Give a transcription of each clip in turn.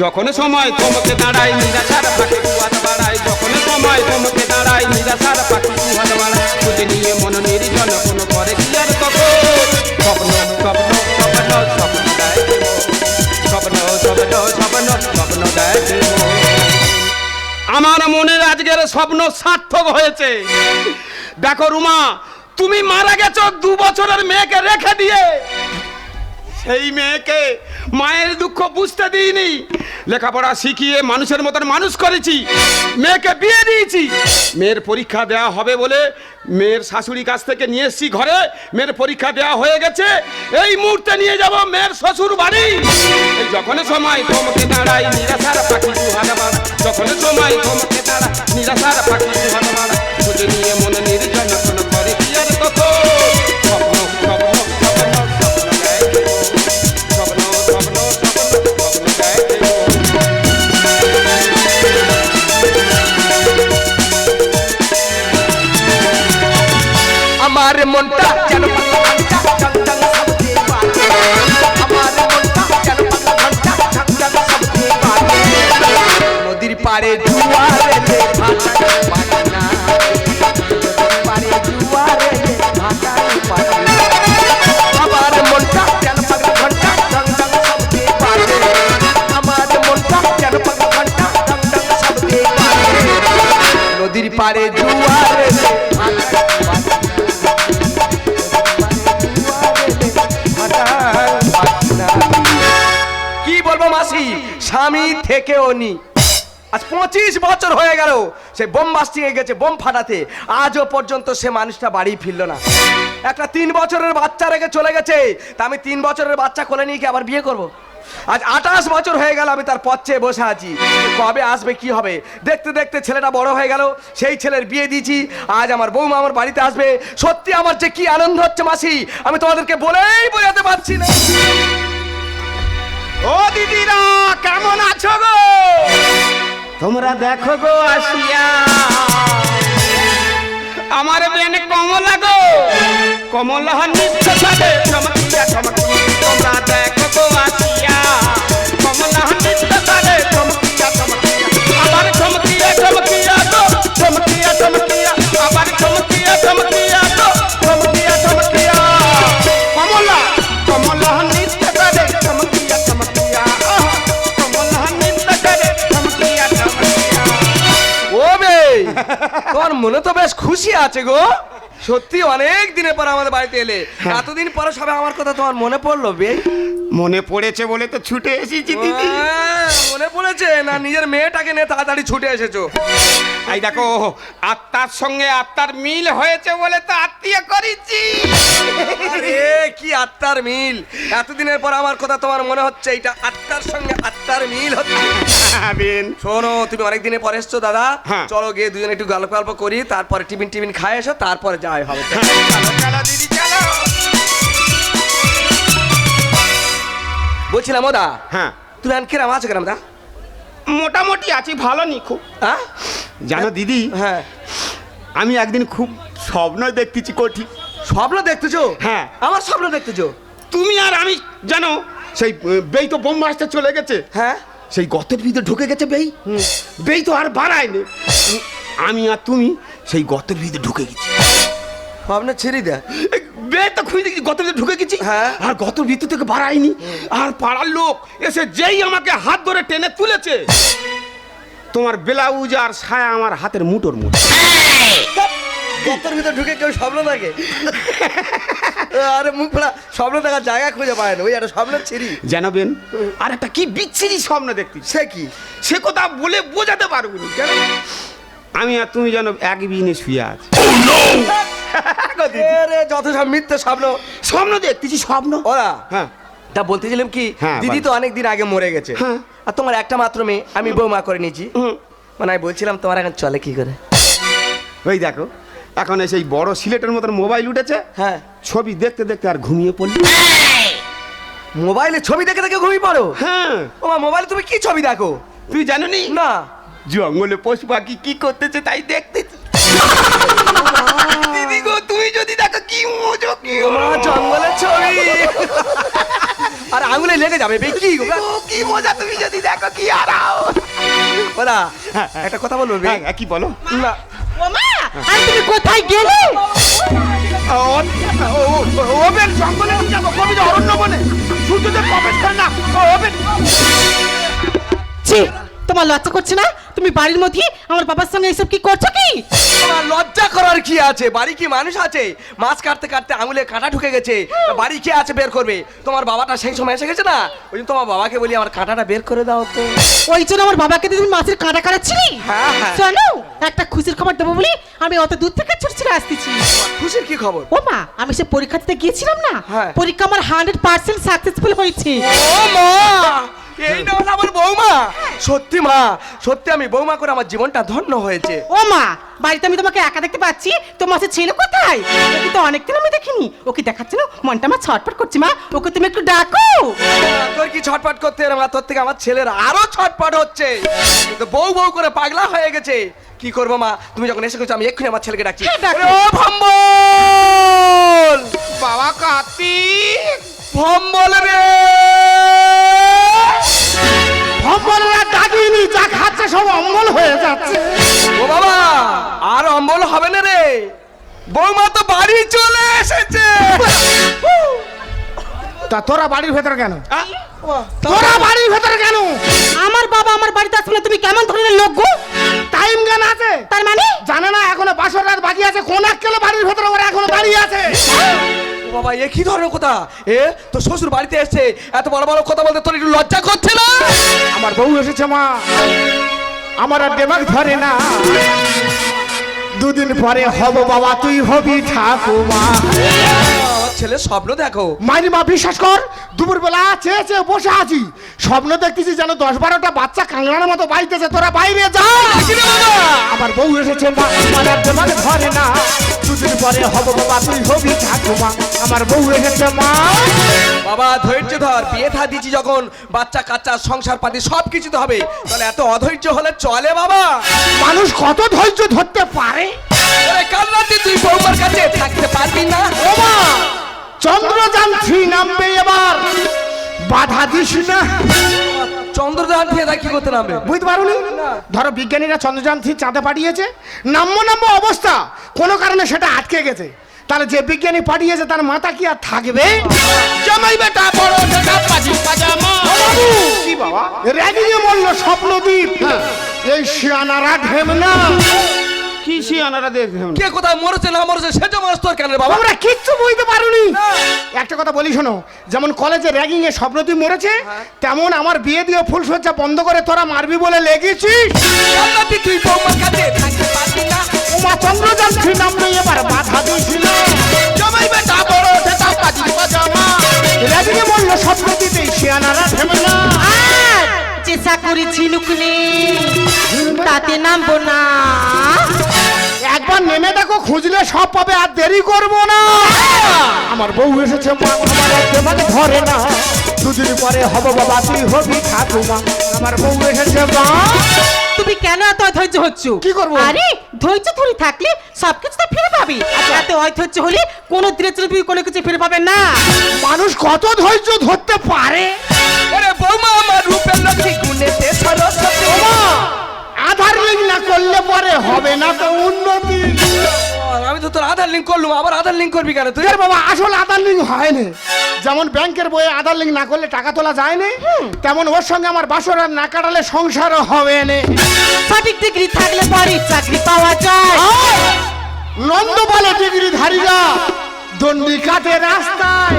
যখন সময় তোমাকে দাঁড়ায় নিরাশার পাখি কুয়াত বাড়াই যখন সময় তোমাকে দাঁড়ায় নিরাশার পাখি কুয়াত বাড়ায়। খুঁজে নিয়ে মন নির্জন, কোনো করে কি আর তখন স্বপ্ন স্বপ্ন স্বপ্ন স্বপ্ন স্বপ্ন স্বপ্ন স্বপ্ন স্বপ্ন আমার মনের আজকের স্বপ্ন সার্থক হয়েছে। দেখো রুমা, তুমি মারা গেছো দু বছরের মেয়েকে রেখে দিয়ে। সেই মেয়েকে মায়ের দুঃখ বুঝতে দিইনি। লেখাপড়া শিখিয়ে মানুষের মতন মানুষ করেছি। মেয়েকে বিয়ে দিয়েছি। মেয়ের পরীক্ষা দেওয়া হবে বলে মেয়ের শাশুড়ি কাছ থেকে নিয়ে এসছি ঘরে। মেয়ের পরীক্ষা দেওয়া হয়ে গেছে। এই মুহূর্তে নিয়ে যাব মেয়ের শ্বশুর বাড়ি। যখন সময় তোমাকে দাঁড়াই, নিরাশার পাখি দু হাত বাড়া। যখন সময় তোমাকে দাঁড়া নিরাশার পাখি নিয়ে মনে নির্জন করে কি আর কত থেকেও নি। আজ পঁচিশ বছর হয়ে গেল, সে বোম বাস্টিংয়ে গেছে বোম ফাটাতে। আজও পর্যন্ত সে মানুষটা বাড়ি ফিরলো না। একটা তিন বছরের বাচ্চা রেখে চলে গেছে। তা আমি তিন বছরের বাচ্চা কোলে নিয়ে কি আবার বিয়ে করব। আজ আঠাশ বছর হয়ে গেল, আমি তার পথে বসে আছি। কবে আসবে, কি হবে? দেখতে দেখতে ছেলেটা বড় হয়ে গেল, সেই ছেলের বিয়ে দিয়েছি। আজ আমার বৌমা আমার বাড়িতে আসবে। সত্যি আমার যে কি আনন্দ হচ্ছে মাসি, আমি তোমাদেরকে বলেই বোঝাতে পারছি না। ও দিদিরা কেমন আছো গো? তোমরা দেখো গো আসিয়া। আমার বেন কমলা গো। কমলা নিচ্ছে সাথে চমকিয়া চমকিয়া তোমার মনে তো বেশ খুশি আছে গো। সত্যি অনেক দিনের পর আমাদের বাড়িতে এলে। এতদিন পরে সবে আমার কথা তোমার মনে পড়ল বে? মনে পড়েছে বলে তো ছুটে এসেছি দিদি। মনে পড়েছে? না নিজের মেয়েটাকে নিয়ে তাড়াতাড়ি ছুটে এসেছ। এই দেখো আত্মার সঙ্গে আত্মার মিল হয়েছে বলে তো আত্মীয় করেছি। আরে কি আত্মার মিল? এতদিনের পর আমার কথা তোমার মনে হচ্ছে এটা আত্মার সঙ্গে আত্মার মিল হচ্ছে। শোনো তুমি অনেক দিনে পরে এসছো দাদা। হ্যাঁ। চলো গিয়ে দুজনে একটু গল্প গল্প করি তারপরে টিফিন টিফিন খাই এসো তারপরে যাই হবে বলছিলাম ওদা হ্যাঁ। তুমি আন কিরাম আছো কিরাম দা মোটামুটি আছি ভালো নি খুব। হ্যাঁ জানো দিদি হ্যাঁ। আমি একদিন খুব স্বপ্ন দেখতেছি কঠিন স্বপ্ন দেখতেছো? হ্যাঁ। আমার স্বপ্ন দেখতেছো? তুমি আর আমি জানো সেই বেই তো বোম মাস্টার চলে গেছে। হ্যাঁ। সেই গতের ভিতরে ঢুকে গেছে বেই। বেই তো আর বাড়ায়নি। আমি আর তুমি সেই গতের ভিতরে ঢুকে গেছি। স্বপ্ন ছেড়ে দে। বে তো খুঁজে দেখছি গত ভিতরে ঢুকে গেছি। হ্যাঁ। আর গত ভিতর থেকে বাড়ায়নি আর পাড়ার লোক এসে যেই আমাকে হাত ধরে টেনে তুলেছে। তোমার ব্লাউজ আর ছায়া আমার হাতের মুঠোর মুঠো গতর ভিতরে ঢুকে কেউ স্বপ্ন দেখে? আরে মুখ ফোড়া স্বপ্ন দেখার জায়গা খুঁজে পায় না ওই একটা স্বপ্ন ছিরি জানাবেন আর একটা কি বিচ্ছিরি স্বপ্ন দেখতে। সে কি? সে কথা বলে বোঝাতে পারব না আমি আর তুমি যেন এক বিনে শুয়ে আছি। রে যত সব মিথ্যে স্বপ্ন। স্বপ্ন দেখতেছি স্বপ্ন। ওরা হ্যাঁ। তা বলতেছিলাম কি হ্যাঁ, দিদি তো অনেক দিন আগে মরে গেছে। হ্যাঁ। আর তোমার একটা মাত্র মেয়ে আমি বৌমা করে নিয়েছি। মানে আমি বলছিলাম তোমার এখন চলে কি করে? ওই দেখো এখন সেই বড় সিলেটের মতন মোবাইল উঠেছে। হ্যাঁ। ছবি দেখতে দেখতে আর ঘুমিয়ে পড়লি। মোবাইলে ছবি দেখে দেখে ঘুমিয়ে পড়ো? হ্যাঁ। ও মোবাইলে তুমি কি ছবি দেখো? তুই জানো নি। না জঙ্গলে পশু পাখি কি করতেছে তাই দেখতেছি। গো তুমি যদি দেখো কি মজা কি মা জঙ্গলের ছবি। আর আঙুলে লেগে যাবে বে কি গো কি মজা তুমি যদি দেখো কি আরাও বলা একটা কথা বলব বে? হ্যাঁ কি বলো? না। ওমা আর তুমি কোথায় গেলে? ওবেন জঙ্গলে যাব কবি অরণ্য বনে? সূর্যদেব প্রবেশ করে না। ওবেন ছি তোমার লজ্জা করছে না? তুমি বাড়ির মধ্যে আমার বাবার সঙ্গে এইসব কি করছ কি? তোমার লজ্জা করার কি আছে? বাড়ি কি মানুষ আছে? মাছ কাটতে কাটতে আঙুলে কাঁটা ঢুকে গেছে। বাড়ি কে আছে বের করবে? তোমার বাবাটা সেই সময় এসে গেছে না? ওই জন্য তোমার বাবাকে বলি আমার কাঁটাটা বের করে দাও তো। ওই জন্য আমার বাবাকে তুমি মাছের কাঁটা কাটাচ্ছিলি হ্যাঁ, হ্যাঁ। শোনো একটা খুশির খবর দেবো বলে আমি অত দূর থেকে ছুটে ছুটে আসতেছি খুশির কি খবর? ও মা আমি সে পরীক্ষা দিতে গিয়েছিলাম না? হ্যাঁ। পরীক্ষা আমার হান্ড্রেড পার্সেন্ট সাকসেসফুল হয়েছে। ও মা! এই না হলো আমার বৌমা। সত্যি মা সত্যি আমি বৌমা করে আমার জীবনটা ধন্য হয়েছে। ও মা বাড়িতে আমি তোমাকে একা দেখতে পাচ্ছি? তোমার সে ছেলে কোথায়? ওকে তো অনেকদিন আমি দেখিনি। ওকে দেখাচ্ছে না? মনটা আমার ছটফট করছে মা। ওকে তুমি একটু ডাকো। তোর কি ছটপট করতে এরম আর তোর থেকে আমার ছেলের আরও ছটপট হচ্ছে। কিন্তু বউ বউ করে পাগলা হয়ে গেছে। কি করব মা? তুমি যখন এসে গেছো আমি এক্ষুনি আমার ছেলেকে ডাকছি। হ্যাঁ, ও ভম্বল বৌমা তো বাড়ি চলে এসেছে। তা তোরা বাড়ির ভেতরে কেন? তোরা তোরা বাড়ির ভেতরে কেন? আমার বাবা আমার বাড়িতে আসলে তুমি কেমন ধরনের লোক গো? টাইম জ্ঞান আছে। তার মানে? জানে না এখনও বাসর রাত বাকি আছে। কোন এক কেলো বাড়ির ভেতরে ওরা এখনও দাঁড়িয়ে আছে? বাবা এ কি ধরনের কথা? এ তোর শ্বশুর বাড়িতে এসেছে। এত বড় বড় কথা বলতে তোর একটু লজ্জা করছে না? আমার বউ এসেছে মা। আমার আর দেমাগ ধরে না। দুদিন পরে হব বাবা তুই হবি ঠাকুমা। ছেলে স্বপ্ন দেখো। মাইরি মা বিশ্বাস কর দুপুর বেলা চেয়ে চেয়ে বসে আছি। স্বপ্ন দেখতেছি যেন দশ বারোটা বাচ্চা কাংলার মতো বাইতেছে তোরা বাইরে যা। আমার বউ এসেছে ধরে না। দুদিন পরে হব বাবা তুই হবি ঠাকুমা আমার বউ এসেছে মা। বাবা ধৈর্য ধর বিয়ে থা দিচ্ছি যখন বাচ্চা কাচ্চা সংসার পাতি সব কিছুতে হবে। তাহলে এত অধৈর্য হলে চলে বাবা। মানুষ কত ধৈর্য ধরতে পারে? কাল রাতে তুই বৌমার কাছে থাকতে পারবি না? ওমা চন্দ্রযান থ্রি নামবে এবার। বাধা দিস না। চন্দ্রদান দিয়ে কি করতে নামবে? বুঝতে পারোনি? ধরো বিজ্ঞানীরা চন্দ্রযান থ্রি চাঁদে পাঠিয়েছে নাম্য নাম্য অবস্থা। কোনো কারণে সেটা আটকে গেছে। তাহলে যে বিজ্ঞানী পাঠিয়েছে তার মাথা কি আর থাকবে? জামাই বেটা বড় বেটা পাজি পাজামা কি বাবা? র্যাগিংয়ে বলল স্বপ্নদীপ এই শিয়ানারা ঢেমনা। কি শিয়ানারা দেখবেন কে কোথায় মরেছে না মরেছে সেটা মানুষ তোর কেন রে বাবা? আমরা কিচ্ছু বুঝতে পারুনি। একটা কথা বলি শোনো যেমন কলেজে র্যাগিং এ স্বপ্নদীপ মরেছে তেমন আমার বিয়ে দিয়ে ফুলসজ্জা বন্ধ করে তোরা মারবি বলে লেগেছিস। তুই বৌমার কাছে থাকতে পারবি না। উমা চন্দ্রযান থ্রি নামবে এবার বাধা দিয়েছিল। জামাই বেটা বড় বেটা পাজি পাজামা র্যাগিং এ বলল স্বপ্নদীপ এই শিয়ানারা থেমে না। চেষ্টা করেছি লুকনি তাতে নামবো না। একবার নেমে দেখো খুঁজলে সব পাবে আর দেরি করব না। আমার বউ এসেছে মা আমার দেমাগে ধরে না। দুদিন পরে হব বাবা তুই হবি ঠাকুমা। আমার বউ এসেছে মা। তুমি কেন এত ধৈর্য হচ্ছ? কি করব? আরে ধৈর্য ধরে থাকলে সবকিছু তো ফিরে পাবি। যাতে এত অধৈর্য হলে কোনো দিনে চলে তুমি কোনো কিছু ফিরে পাবে না। মানুষ কত ধৈর্য ধরতে পারে? ওরে বৌমা আমার রূপের লক্ষ্মী গুণেতে সরস্বতী। আধার লিঙ্ক না করলে পরে হবে না তো উন্নতি। আমি তো তোর আধার লিঙ্ক করলুম আবার আধার লিঙ্ক করবি কেন তুই? এর বাবা আসল আধার লিঙ্ক হয় না যেমন ব্যাংকের বইয়ে আধার লিঙ্ক না করলে টাকা তোলা যায় না তেমন ওর সঙ্গে আমার বাসর আর না কাটালে সংসারও হবে না। সঠিক ডিগ্রি থাকলে পরে চাকরি পাওয়া যায়। নন্দ বলে ডিগ্রিধারীরা। দণ্ডি কাটে রাস্তায়।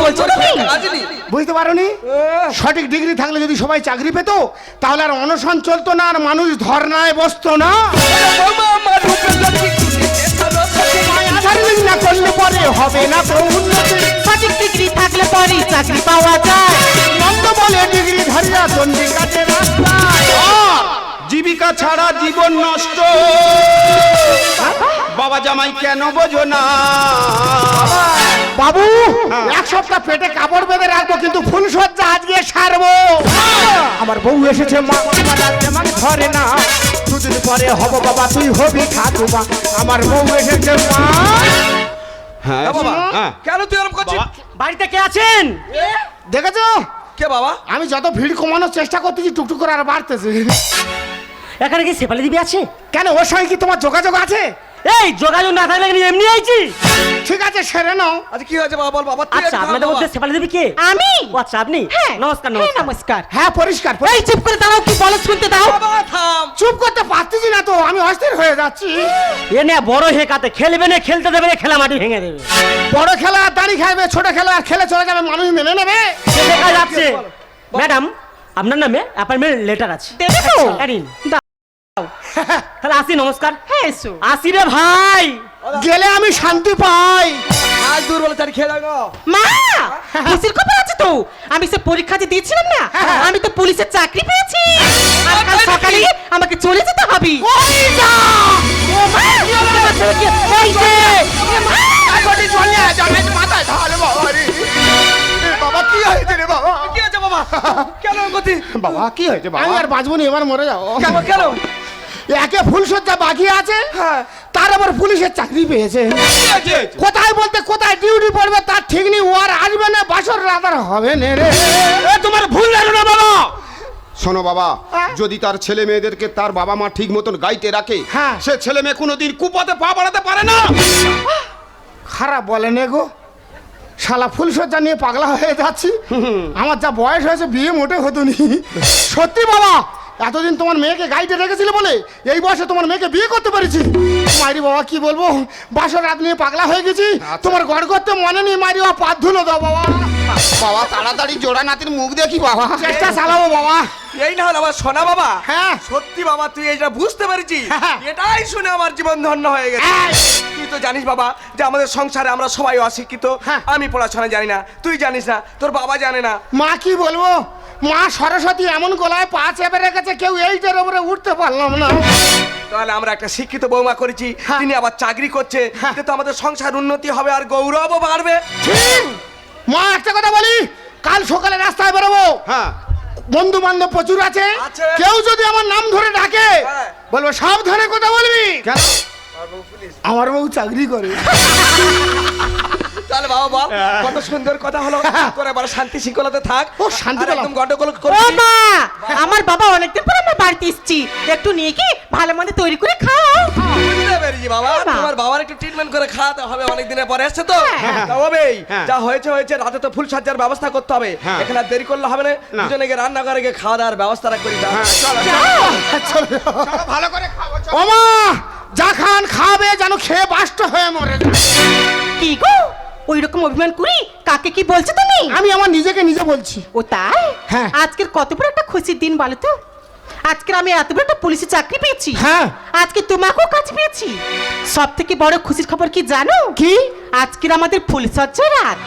বলছো তুমি? বুঝতে পারোনি? সঠিক ডিগ্রি থাকলে যদি সবাই চাকরি পেতো তাহলে আর অনশন চলতো না আর মানুষ ধর্নায় বসতো না। করলে পরে হবে না সঠিক ডিগ্রি থাকলে পরে চাকরি পাওয়া যায়। নন্দ বলে ডিগ্রিধারীরা দণ্ডি কাটে রাস্তায়। জীবিকা ছাড়া জীবন নষ্ট। বাবা জামাই কেন বোঝো না? বাবু এক সপ্তাহ পেটে কাপড় বেঁধে রাখব কিন্তু ফুল সজ্জা আজকে সারবো। আমার বউ এসেছে মা ধরে না। দুদিন পরে হব বাবা তুই হবি ঠাকুমা। আমার বউ এসেছে মা। হ্যাঁ হ্যাঁ কেন তুই এরকম করছিস? বাড়িতে কে আছেন? দেখেছ? কে বাবা? আমি যত ভিড় কমানোর চেষ্টা করতেছি টুকটুক করে আর বাড়তেছে। এখানে কি শেফালি দিবি আছে? কেন? ওর সঙ্গে কি তোমার যোগাযোগ আছে? এই যোগাযোগ না থাকলে কি এমনি আইছি। ঠিক আছে সেরে নাও। আচ্ছা কি হয়েছে? বাবা বল বাবা তুই আচ্ছা আপনাদের মধ্যে শেফালি দেবী কে? আমি? ও আচ্ছা আপনি? হ্যাঁ। নমস্কার হ্যাঁ, নমস্কার। নমস্কার। হ্যাঁ পরিষ্কার এই চুপ করে দাঁড়াও কি বলো শুনতে দাও। বাবা থাম। চুপ করতে পারতেছি না তো আমি অস্থির হয়ে যাচ্ছি। এ নে বড় হেকাতে খেলবে না খেলতে দেবে না খেলা মাটি ভেঙে দেবে। বড় খেলা আর দাড়ি খাইবে ছোট খেলা আর খেলে চলে যাবে মানুষ মেনে নেবে। দেখা যাচ্ছে। ম্যাডাম আপনার নামে অ্যাপয়েন্টমেন্ট লেটার আছে। দেবে? তো দাও। তাহলে আসি নমস্কার। হ্যাঁ এসো। আসি রে ভাই। গেলে আমি শান্তি পাই। আজ দূর বলে তার খেয়ে দাও মা! খুশির খবর আছে তো? আমি সে পরীক্ষা যে দিয়েছিলাম না আমি তো পুলিশের চাকরি পেয়েছি। আর কাল সকালে আমাকে চলে যেতে হবে। ওই যা! ও মা, এই যে, এখনই চলে জামাই মাথায় ঢাল বাবা রে। এ বাবা কি হয়েছে রে বাবা? কি হয়েছে বাবা? কেন গতি বাবা কি হয়েছে বাবা? আমি আর বাঁচবো না এবার মরে যাব। কেন কেন? একে ফুলসজ্জা বাকি আছে হ্যাঁ। তার আবার পুলিশের চাকরি পেয়েছে। কোথায় বলতে কোথায় ডিউটি পড়বে তার ঠিক নেই ও আর আসবে না বাসর রাত আর হবে না রে। তোমার ভুল ধারণা বাবা। শোনো বাবা? যদি তার ছেলে মেয়েদেরকে তার বাবা মা ঠিক মতন গাইতে রাখে হ্যাঁ। সে ছেলে মেয়ে কোনোদিন কুপাতে পা বাড়াতে পারে না। খারাপ বলে নে গো। শালা ফুলসজ্জা নিয়ে পাগলা হয়ে যাচ্ছি। আমার যা বয়স হয়েছে বিয়ে মোটে হতো নি। সত্যি বাবা এতদিন তোমার মেয়েকে গাইতে রেখেছিলে বলে? এই বয়সে তোমার মেয়েকে বিয়ে করতে পেরেছি। মাইরি বাবা কি বলব? বাসর রাত নিয়ে পাগলা হয়ে গেছি। তোমার গড় করতে মনে নেই মাইরি বাবা পাত ধুলো দাও বাবা। বাবা তাড়াতাড়ি জোড়া নাতির মুখ দেখি বাবা। চেষ্টা চালাবো বাবা। এই না হলো আমার সোনা বাবা। হ্যাঁ। সত্যি বাবা তুই এইটা বুঝতে পেরেছিস? হ্যাঁ। এটাই শুনে আমার জীবন ধন্য হয়ে গেছে। তুই তো জানিস বাবা যে আমাদের সংসারে আমরা সবাই অশিক্ষিত। হ্যাঁ। আমি পড়াশোনা জানি না তুই জানিস না তোর বাবা জানে না। মা কি বলব? মা সরস্বতী এমন গলায় পা চেপে রেখেছে কেউ এইটার উপরে উঠতে পারলাম না। তাহলে আমরা একটা শিক্ষিত বৌমা করেছি হ্যাঁ। তিনি আবার চাকরি করছে হ্যাঁ। তো আমাদের সংসার উন্নতি হবে আর গৌরবও বাড়বে। ঠিক মা একটা কথা বলি কাল সকালে রাস্তায় বেরোবো। হ্যাঁ। বন্ধু বান্ধব প্রচুর আছে। আছে। কেউ যদি আমার নাম ধরে ডাকে হ্যাঁ। বলব সাবধানে কথা বলবি? কেন? আমার বউ চাকরি করে। তাহলে বাবা বল কত সুন্দর কথা হলো। তোর এবার শান্তি শৃঙ্খলাতে থাক। ও, শান্তি একদম গন্ডগোল ও মা! আমার বাবা অনেকদিন পর আমার বাড়িতে এসছি। একটু নিয়ে কি ভালো মন্দ তৈরি করে খাও। বুঝতে পেরেছি বাবা। হ্যাঁ, তোমার বাবার একটু ট্রিটমেন্ট করে খাওয়াতে হবে অনেক দিনের পরে এসছে তো। হ্যাঁ। যা হয়েছে হয়েছে রাতে তো ফুল সজ্জার ব্যবস্থা করতে হবে। হ্যাঁ। এখানে আর দেরি করলে হবে না। দুজনে গিয়ে রান্না করে গিয়ে খাওয়া দাওয়ার ব্যবস্থাটা করি দাও। ভালো করে খাব চলো। ও মা যা খান খাবে যেন খেয়ে বাষ্ট হয়ে মরে যায়। কি গো? ওই রকম অভিমান করি? কাকে কি বলছো তুমি? আমি আমার নিজেকে নিজে বলছি। ও তাই? হ্যাঁ। আজকের কত বড় একটা খুশির দিন বলো তো? আজকের আমি এত বড় একটা পুলিশের চাকরি পেয়েছি। হ্যাঁ। আজকে তোমাকেও কাজ পেয়েছি। সব থেকে বড় খুশির খবর কি জানো? কি? আজকের আমাদের ফুলসজ্জা রাত।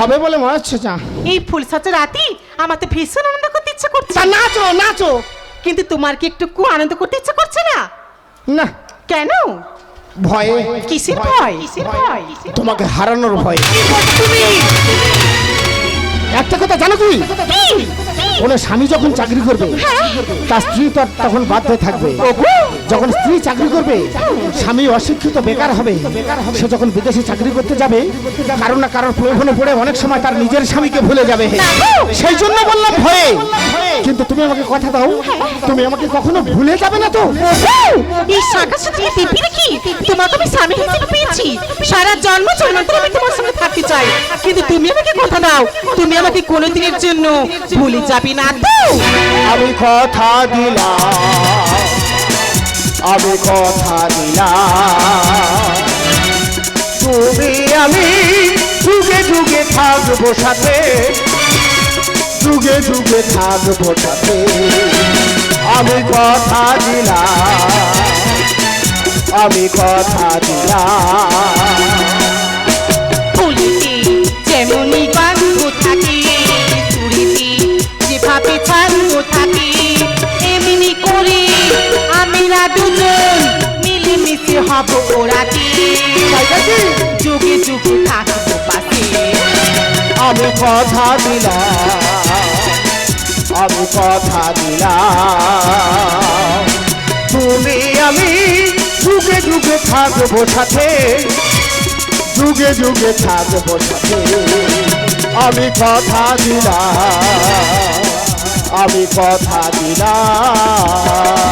হবে বলে মনে হচ্ছে যা। এই ফুলসজ্জা রাতই আমার তো ভীষণ আনন্দ করতে ইচ্ছে করছে। নাচো নাচো। কিন্তু তোমার কি একটু আনন্দ করতে ইচ্ছে করছে না? না। কেন? ভয়ে? কিসের ভয়? তোমাকে হারানোর ভয় তুমি? একটা কথা জানো কি কোনো স্বামী যখন চাকরি করবে, তার স্ত্রী তো তখন বাধ্য থাকবে। যখন স্ত্রী চাকরি করবে, স্বামী অশিক্ষিত বেকার হবে। সে যখন বিদেশে চাকরি করতে যাবে কারণ না কারোর প্রয়োজনে পড়ে অনেক সময় তার নিজের স্বামীকে ভুলে যাবে। সেই জন্য বললাম ভয়ে। কিন্তু তুমি আমাকে কথা দাও, তুমি আমাকে কখনো ভুলে যাবে না তো? তোমাকে আমি স্বামী হিসেবে পেয়েছি। সারা জন্ম জন্মান্তর আমি তোমার সঙ্গে থাকতে চাই। কিন্তু তুমি আমাকে কথা দাও। তুমি আমাকে কোনোদিনের জন্য ভুলে যাবি না তো। আমি কথা দিলাম আমি কথা দিলাম। তুমি আমি যুগে যুগে থাকব সাথে যুগে যুগে থাকব সাথে। আমি কথা দিলাম আমি কথা দিলাম। যেমনই হব ওরাতে যুগে যুগে থাকব পাশে। আমি কথা দিলাম আমি কথা দিলাম। তুমি আমি যুগে যুগে থাকব সাথে যুগে যুগে থাকব সাথে। আমি কথা দিলাম আমি কথা দিলাম।